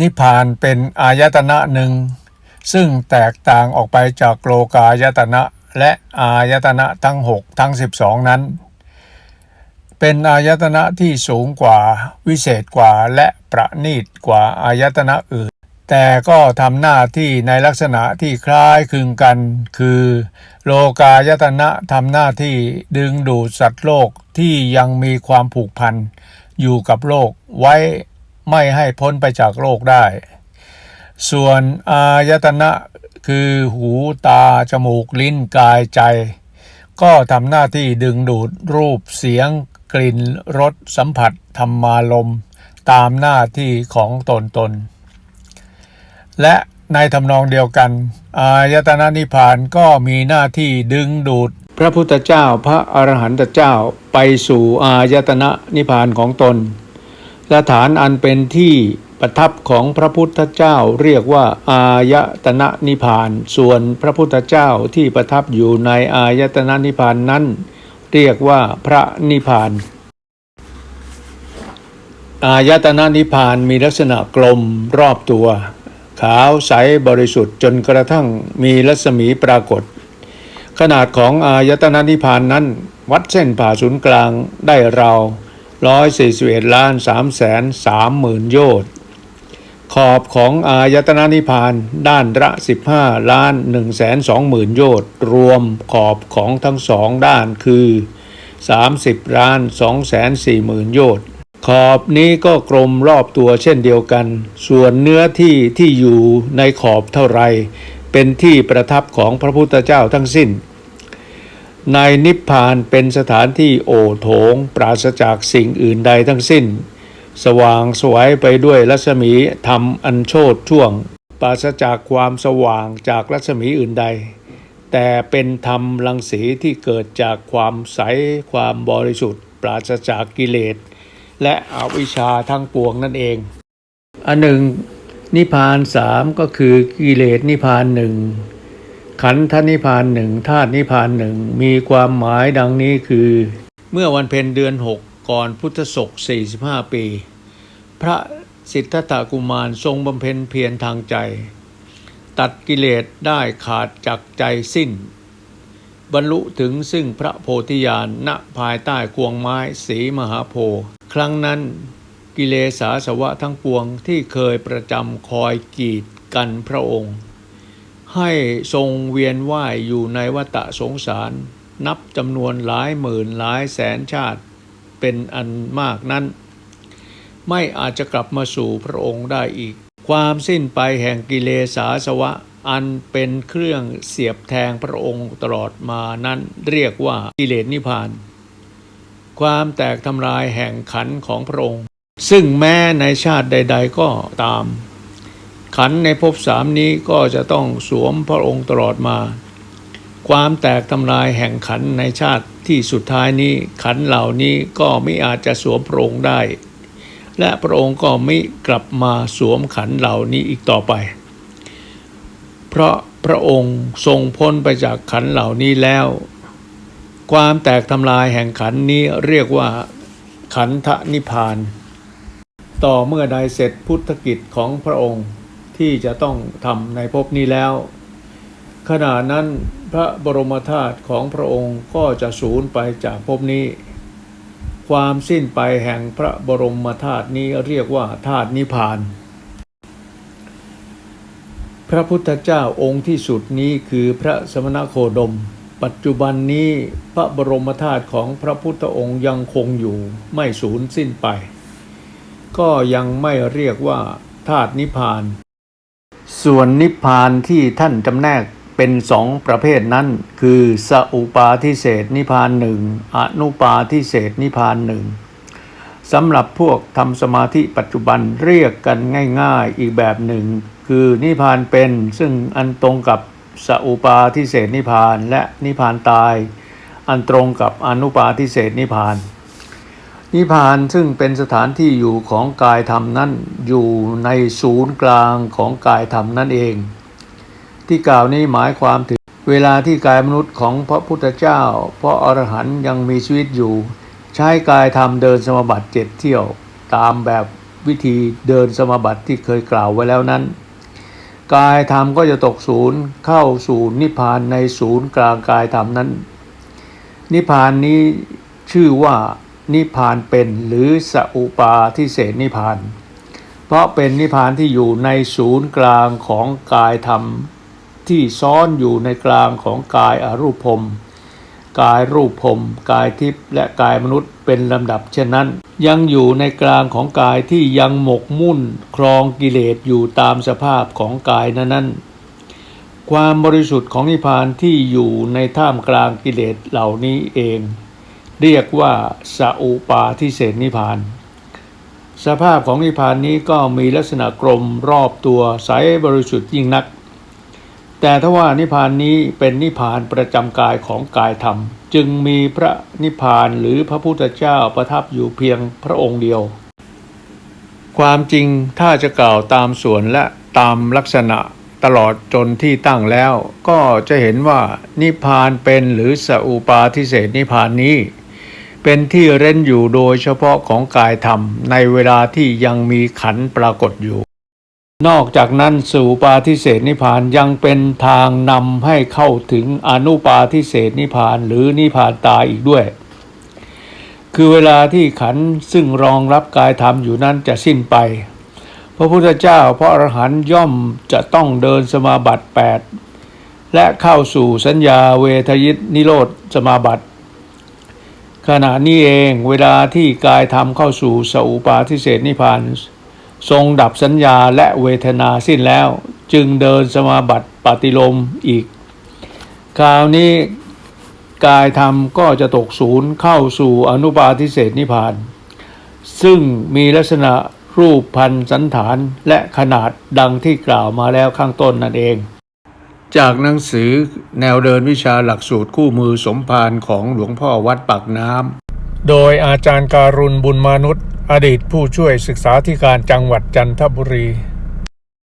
นิพพานเป็นอายตนะหนึ่ง ซึ่งแตกต่างออกไปจากโลกายตนะและอายตนะทั้ง 6 ทั้ง 12 นั้น เป็นอายตนะที่สูงกว่าวิเศษกว่าและประณีตกว่าอายตนะอื่น แต่ก็ทำหน้าที่ในลักษณะที่คล้ายคลึงกัน คือ โลกายตนะทำหน้าที่ดึงดูดสัตว์โลกที่ยังมีความผูกพันอยู่กับโลกไว้ ไม่ให้พ้นไปจากโลกได้ ส่วนอายตนะคือหูตา จมูก ลิ้นกายใจ ก็ทำหน้าที่ดึงดูดรูปเสียง กลิ่นรสสัมผัสธรรมารมตามหน้าที่ของตนตน และในทำนองเดียวกัน อายตนะนิพพานก็มีหน้าที่ดึงดูดพระพุทธเจ้าพระอรหันตเจ้าไปสู่อายตนะนิพพานของตน สถานอันเป็นที่ประทับของพระพุทธเจ้าเรียกว่า อายตนะนิพพาน ส่วนพระพุทธเจ้าที่ประทับอยู่ในอายตนะนิพพานนั้น เรียกว่าพระนิพพาน อายตนะนิพพานมีลักษณะกลมรอบตัว ขาวใสบริสุทธิ์จนกระทั่งมีรัศมีปรากฏ ขนาดของอายตนะนิพพานนั้น วัดเส้นผ่าศูนย์กลางได้ราว ร้อยสี่สิบเอ็ดล้านสามแสนสามหมื่นโยชน์ขอบของอายตนะนิพพานด้านละ 15 ล้าน1แสน2หมื่นโยชน์รวมขอบของทั้งสองด้านคือ 30 ล้าน2แสน4หมื่นโยชน์ขอบนี้ก็กลมรอบตัวเช่นเดียวกัน ส่วนเนื้อที่ที่อยู่ในขอบเท่าไร เป็นที่ประทับของพระพุทธเจ้าทั้งสิ้น ในนิพพานเป็นสถานที่โอโถง ปราศจากสิ่งอื่นใดทั้งสิ้น สว่างสวยไปด้วยรัศมีธรรมอันโชดช่วง ปราศจากความสว่างจากรัศมีอื่นใด แต่เป็นธรรมรังสีที่เกิดจากความใสความบริสุทธิ์ ปราศจากกิเลส และอวิชชาทั้งปวงนั่นเอง อันหนึ่ง นิพพานสามก็คือกิเลสนิพพานหนึ่ง ขันธนิพานหนึ่งธาตุนิพพานหนึ่งมีความหมายดังนี้คือ เมื่อวันเพ็ญเดือนหกก่อนพุทธศก45 ปี พระสิทธัตถกุมารทรงบำเพ็ญเพียรทางใจ ตัดกิเลสได้ขาดจากใจสิ้น บรรลุถึงซึ่งพระโพธิญาณณภายใต้ควงไม้สีมหาโพธิ์ครั้งนั้นกิเลสาสวะทั้งปวงที่เคยประจำคอยกีดกันพระองค์ ให้ทรงเวียนว่ายอยู่ในวัฏสงสาร นับจำนวนหลายหมื่นหลายแสนชาติเป็นอันมากนั้น ไม่อาจจะกลับมาสู่พระองค์ได้อีก ความสิ้นไปแห่งกิเลสาสวะอันเป็นเครื่องเสียบแทงพระองค์ตลอดมานั้นเรียกว่ากิเลสนิพพาน ความแตกทำลายแห่งขันของพระองค์ ซึ่งแม้ในชาติใด ๆ ก็ตาม ขันในภพสามนี้ก็จะต้องสวมพระองค์ตลอดมา ความแตกทำลายแห่งขันในชาติที่สุดท้ายนี้ขันเหล่านี้ก็ไม่อาจจะสวมพระองค์ได้ และพระองค์ก็ไม่กลับมาสวมขันเหล่านี้อีกต่อไป เพราะพระองค์ทรงพ้นไปจากขันเหล่านี้แล้ว ความแตกทำลายแห่งขันนี้เรียกว่าขันธนิพาน ต่อเมื่อใดเสร็จพุทธกิจของพระองค์ ที่จะต้องทำในภพนี้แล้ว ขณะนั้นพระบรมธาตุของพระองค์ก็จะสูญไปจากภพนี้ ความสิ้นไปแห่งพระบรมธาตุนี้เรียกว่าธาตุนิพพาน พระพุทธเจ้าองค์ที่สุดนี้คือพระสมณโคดม ปัจจุบันนี้พระบรมธาตุของพระพุทธองค์ยังคงอยู่ไม่สูญสิ้นไป ก็ยังไม่เรียกว่าธาตุนิพพาน ส่วนนิพพานที่ท่านจำแนกเป็นสองประเภทนั้น คือสอุปาทิเศษนิพพานหนึ่งอนุปาทิเศษนิพพานหนึ่งสำหรับพวกทำสมาธิปัจจุบันเรียกกันง่ายๆอีกแบบหนึ่ง คือนิพพานเป็นซึ่งอันตรงกับสอุปาทิเศษนิพพานและนิพพานตาย อันตรงกับอนุปาทิเศษนิพพาน นิพพานซึ่งเป็นสถานที่อยู่ของกายธรรมนั้นอยู่ในศูนย์กลางของกายธรรมนั่นเอง ที่กล่าวนี้หมายความถึงเวลาที่กายมนุษย์ของพระพุทธเจ้า พระอรหันต์ยังมีชีวิตอยู่ ใช้กายธรรมเดินสมบัติเจ็ดเที่ยว ตามแบบวิธีเดินสมาบัติที่เคยกล่าวไว้แล้วนั้น กายธรรมก็จะตกศูนย์เข้าสู่นิพพานในศูนย์กลางกายธรรมนั้น นิพพานนี้ชื่อว่า นิพานเป็นหรือสัอุปาทิเศนิพาน เพราะเป็นนิพานที่อยู่ในศูนย์กลางของกายธรรม ที่ซ้อนอยู่ในกลางของกายอรูปพรมกายรูปพรมกายทิพย์และกายมนุษย์เป็นลำดับเช่นนั้น ยังอยู่ในกลางของกายที่ยังหมกมุ่นครองกิเลสอยู่ตามสภาพของกายนั้นๆ ความบริสุทธิ์ของนิพพานที่อยู่ในท่ามกลางกิเลสเหล่านี้เอง เรียกว่าสัอุปาทิเศษนิพาน สภาพของนิพานนี้ก็มีลักษณะกลมรอบตัวใสบริสุทธิ์ยิ่งนัก แต่ถ้าว่านิพานนี้เป็นนิพานประจำกายของกายธรรม จึงมีพระนิพานหรือพระพุทธเจ้าประทับอยู่เพียงพระองค์เดียว ความจริงถ้าจะกล่าวตามส่วนและตามลักษณะตลอดจนที่ตั้งแล้ว ก็จะเห็นว่านิพพานเป็นหรือสัอุปาทิเศษนิพพานนี้ เป็นที่เร้นอยู่โดยเฉพาะของกายธรรมในเวลาที่ยังมีขันปรากฏอยู่ นอกจากนั้นสู่ปาทิเศษนิพานยังเป็นทางนำให้เข้าถึงอนุปาทิเศษนิพานหรือนิพพานตายอีกด้วย คือเวลาที่ขันซึ่งรองรับกายธรรมอยู่นั้นจะสิ้นไป พระพุทธเจ้าพระอรหันต์ย่อมจะต้องเดินสมาบัติ8และเข้าสู่สัญญาเวทยิตนิโรธสมาบัติ ขณะนี้เองเวลาที่กายธรรมเข้าสู่สุปาทิเศษนิพานทรงดับสัญญาและเวทนาสิ้นแล้ว จึงเดินสมาบัติปฏิลมอีก คราวนี้กายธรรมก็จะตกศูนย์เข้าสู่อนุปาทิเศษนิพาน ซึ่งมีลักษณะรูปพันสันฐานและขนาดดังที่กล่าวมาแล้วข้างต้นนั่นเอง จากหนังสือแนวเดินวิชาหลักสูตรคู่มือสมภารของหลวงพ่อวัดปากน้ำ โดยอาจารย์การุณบุญมานุษย์ อดีตผู้ช่วยศึกษาธิการจังหวัดจันทบุรี